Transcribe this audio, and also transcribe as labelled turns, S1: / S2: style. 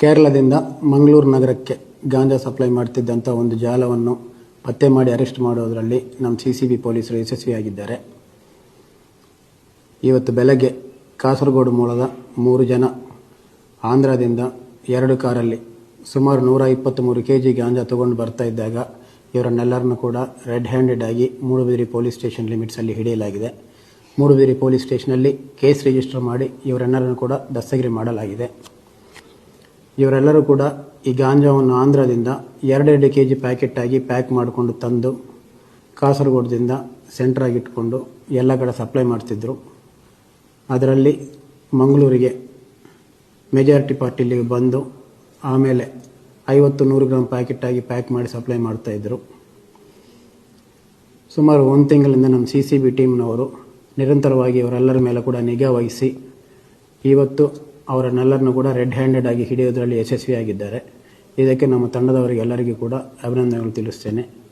S1: ಕೇರಳದಿಂದ ಮಂಗಳೂರು ನಗರಕ್ಕೆ ಗಾಂಜಾ ಸಪ್ಲೈ ಮಾಡ್ತಿದ್ದಂಥ ಒಂದು ಜಾಲವನ್ನು ಪತ್ತೆ ಮಾಡಿ ಅರೆಸ್ಟ್ ಮಾಡೋದರಲ್ಲಿ ನಮ್ಮ ಸಿ ಸಿ ಬಿ ಪೊಲೀಸರು ಯಶಸ್ವಿಯಾಗಿದ್ದಾರೆ. ಇವತ್ತು ಬೆಳಗ್ಗೆ ಕಾಸರಗೋಡು ಮೂಲದ ಮೂರು ಜನ ಆಂಧ್ರದಿಂದ ಎರಡು ಕಾರಲ್ಲಿ ಸುಮಾರು ನೂರ ಇಪ್ಪತ್ತ್ಮೂರು ಕೆ ಜಿ ಗಾಂಜಾ ತೊಗೊಂಡು ಬರ್ತಾ ಇದ್ದಾಗ ಇವರನ್ನೆಲ್ಲರನ್ನು ಕೂಡ ರೆಡ್ ಹ್ಯಾಂಡೆಡ್ ಆಗಿ ಮೂಡುಬಿದಿರಿ ಪೊಲೀಸ್ ಸ್ಟೇಷನ್ ಲಿಮಿಟ್ಸಲ್ಲಿ ಹಿಡಿಯಲಾಗಿದೆ. ಮೂಡುಬಿದಿರಿ ಪೊಲೀಸ್ ಸ್ಟೇಷನಲ್ಲಿ ಕೇಸ್ ರಿಜಿಸ್ಟರ್ ಮಾಡಿ ಇವರೆಲ್ಲರನ್ನು ಕೂಡ ದಸ್ತಗಿರಿ ಮಾಡಲಾಗಿದೆ. ಇವರೆಲ್ಲರೂ ಕೂಡ ಈ ಗಾಂಜಾವನ್ನು ಆಂಧ್ರದಿಂದ ಎರಡೆರಡು ಕೆ ಜಿ ಪ್ಯಾಕೆಟ್ ಆಗಿ ಪ್ಯಾಕ್ ಮಾಡಿಕೊಂಡು ತಂದು ಕಾಸರಗೋಡದಿಂದ ಸೆಂಟ್ರಾಗಿ ಇಟ್ಕೊಂಡು ಎಲ್ಲ ಕಡೆ ಸಪ್ಲೈ ಮಾಡ್ತಿದ್ರು. ಅದರಲ್ಲಿ ಮಂಗಳೂರಿಗೆ ಮೆಜಾರಿಟಿ ಪಾರ್ಟಿಲಿ ಬಂದು ಆಮೇಲೆ ಐವತ್ತು ನೂರು ಗ್ರಾಮ್ ಪ್ಯಾಕೆಟ್ ಆಗಿ ಪ್ಯಾಕ್ ಮಾಡಿ ಸಪ್ಲೈ ಮಾಡ್ತಾಯಿದ್ರು ಸುಮಾರು ಒಂದು ತಿಂಗಳಿಂದ ನಮ್ಮ ಸಿ ಸಿ ಬಿ ಟೀಮ್ನವರು ನಿರಂತರವಾಗಿ ಅವರೆಲ್ಲರ ಮೇಲೆ ಕೂಡ ನಿಗಾ ವಹಿಸಿ ಇವತ್ತು ಅವರನ್ನೆಲ್ಲರನ್ನು ಕೂಡ ರೆಡ್ ಹ್ಯಾಂಡೆಡ್ ಆಗಿ ಹಿಡಿಯೋದರಲ್ಲಿ ಯಶಸ್ವಿಯಾಗಿದ್ದಾರೆ. ಇದಕ್ಕೆ ನಮ್ಮ ತಂಡದವರಿಗೆ ಎಲ್ಲರಿಗೂ ಕೂಡ ಅಭಿನಂದನೆಗಳು ತಿಳಿಸ್ತೇನೆ.